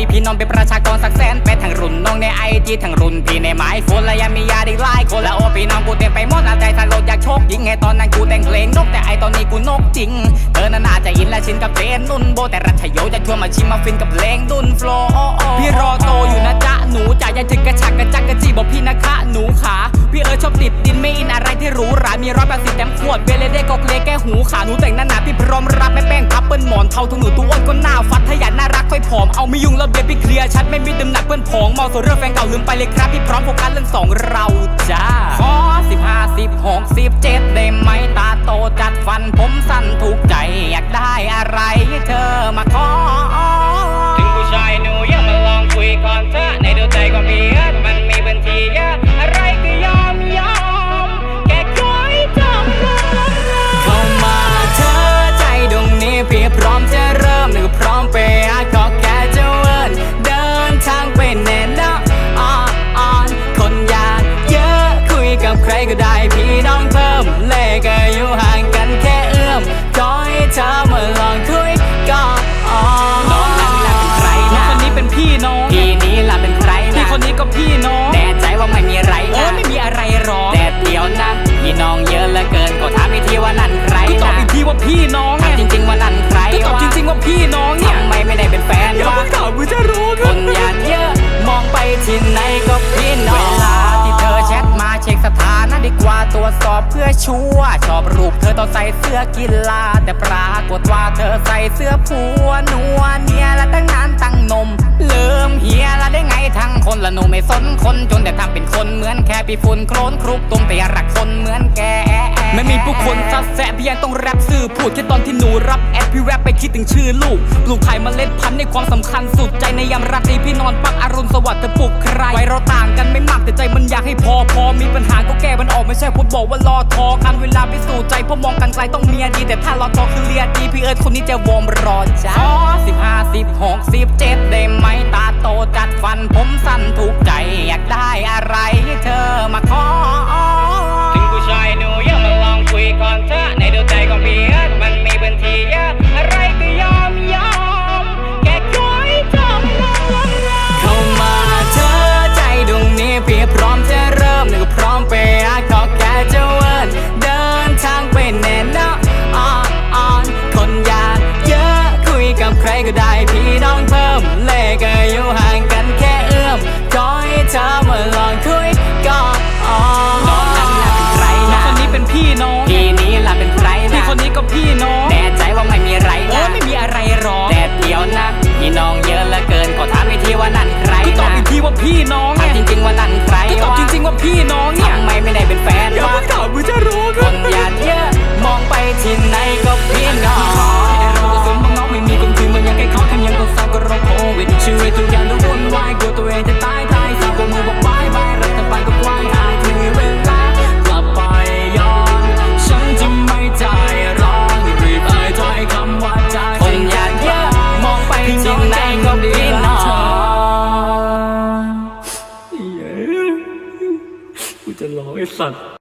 มีพี่น้องเป็นประชากรสักแสน น้องในไอจีทั้งรุ่นพี่ในไม้ฝนและยังมีญาติอีกหลายคนและโอพี่น้องกูเต็มไปหมดนะใจถ้าโลดอยากโชคยิงไงตอนนั้นกูแต่งเพลงนกแต่ไอตอนนี้กูนกจริงเธอน่าจะอินและชินกับเพลงนุ่นโบแต่รัชโยจะชวนมาชิมมาฟินกับเพลงดุนโฟล์พี่รอโตอยู่นะจ๊ะหนูจ๋าอย่าจึกกระชักกระจักกระจีบอกพี่นะคะหนูขาพี่เอ๋ชอบติดดินไม่อินอะไรที่หรูหรามีร้อยแปดสิบแต้มขวดเวเลเด้ก็เคลแก้หูขาหนูแต่งหน้าหนาพี่พร้อมรับแม่แป้งพับเปิ้ลหมอนเทาทุกหนูตัวอ้วนก็หน้าฟัดถ้าอยากน่ารักค่อยผอมเอาไม่ยุ่งแล้วเบียพี่เคลียร์ชัดไม่มีดำหนักเปิ้ลผองเมาส่วนเรื่องแฟนเก่าลืมไปเลยครับพี่พร้อมโฟกัสเรื่องสองเรา ตอใส่เสื้อกีฬาแต่ปรากฏว่าเธอใส่เสื้อผัวนัวเนียและตั้งนานตั้งนม เลิมเฮียละได้ไงทั้งคนละหนูไม่สนคนจนแต่ทำเป็นคน พี่ฝุ่นโคลนครุกตรงแต่อยากรักคนเหมือนแกไม่มีผู้คนซัดแซะพี่ยังต้องแรปสื่อพูดแค่ตอนที่หนูรับแอดพี่แรปไปคิดถึงชื่อลูกปลูกไข่เมล็ดพันธุ์ในความสำคัญสุดใจในยามราตรีพี่นอนปักอรุณสวัสดิ์เธอปลุกใครไวเราต่างกันไม่มากแต่ใจมันอยากให้พอพอมีปัญหาก็แก้มันออกไม่ใช่พูดบอกว่ารอทอกันเวลาพิสูจน์ใจเพราะมองกันไกลต้องเมียดีแต่ถ้ารอทอคือเลียดีพี่เอิร์ธคนนี้จะวอมรอจ้าสิบห้าสิบหกสิบเจ็ดได้ไหมตาโตจัดฟันผมสั้นถูกใจ พี่น้องไงถามจริงๆว่านั่นใครก็ตอบจริงๆว่าพี่น้องเนี่ยทำไมไม่ได้เป็นแฟนอย่าวะเพิ่งถามกูจะรู้คนอยากเยอะมองไปที่ไหนก็พี่น้องรู้สึกว่าน้องไม่มีคนคืนมันยังแค่เขาแถมยังต้องเศร้าก็โรคโควิดชีวิต กูจะร้องไอ้สัตว์